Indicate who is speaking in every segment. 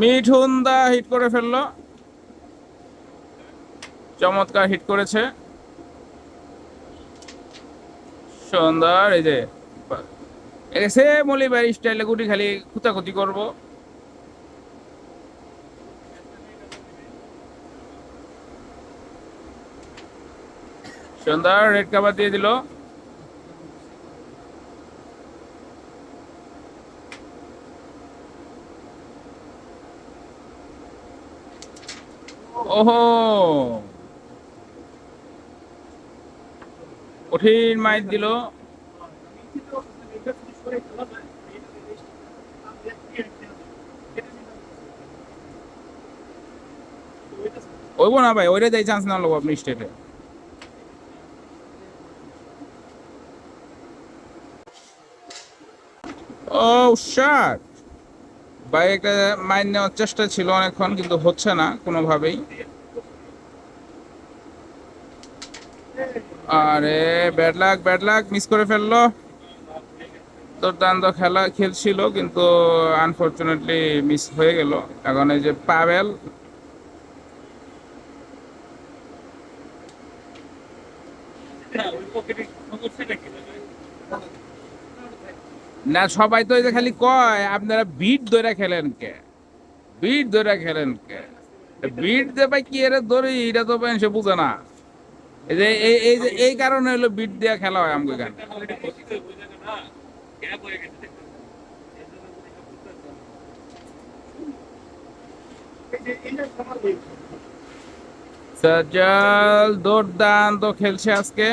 Speaker 1: মিঠুন দা hit করে ফেলল। চমৎকার হিট করেছে। সুন্দর, এই যে এসে মলিবার স্টাইলে গুটি খালি খুঁতাখুতি করব। সুন্দর রেড কাভার দিয়ে দিল। ওহো। কঠিন মাইর দিল। ওইব না ভাই ওইটা যাই চান্স না লোক আপনি স্টেটে ও শার্ট ভাই একটা মাইন নেওয়ার চেষ্টা ছিল অনেকক্ষণ, কিন্তু হচ্ছে না কোনোভাবেই। আরে bad luck bad luck miss করে ফেলল। দুর্দান্ত খেলা খেলছিল, কিন্তু আনফর্চুনেটলি মিস হয়ে গেল। এখন এই যে পাবেল না, সবাই তো যে খালি কয়, আপনারা বিট ধরে খেলেন কে? বিট ধরে খেলেন কে? বিট দে ভাই কি এর ধরি, এটা তো ভাই সে বুঝে না। এই যে এই যে, এই কারণে হলো বিট দিয়ে খেলা হয় আমাকে এখানে। সাজ্জাল দুর্দান্ত খেলছে আজকে।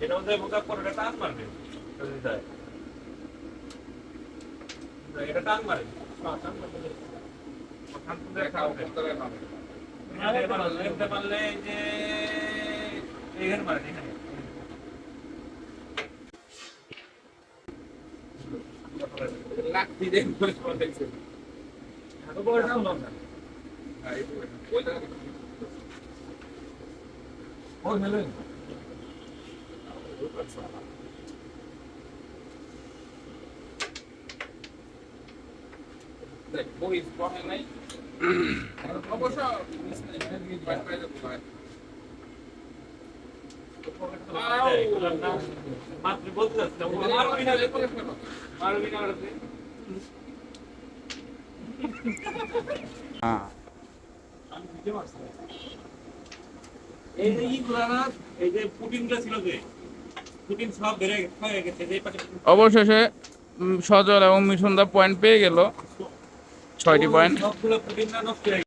Speaker 2: এটা মধ্যে বোকা পরে টান মারবে যায় এটা টান মারে। টান মারবে ওখান থেকে খাও এমনি মারলে এই যে এখানে মারে এখানে
Speaker 1: লাঠি দিয়ে
Speaker 2: এত বড় টান মারবে ওই মেলে
Speaker 1: বইস পড়ে নাই অবশ্য
Speaker 2: মাত্র বলতে যাচ্ছে মারবি না মারবি না ওটাতে
Speaker 1: হ্যাঁ
Speaker 2: এই যে পুটিনটা ছিল যে
Speaker 1: অবশেষে সজল এবং মিঠুন দা পয়েন্ট পেয়ে গেল। ছয়টি পয়েন্ট।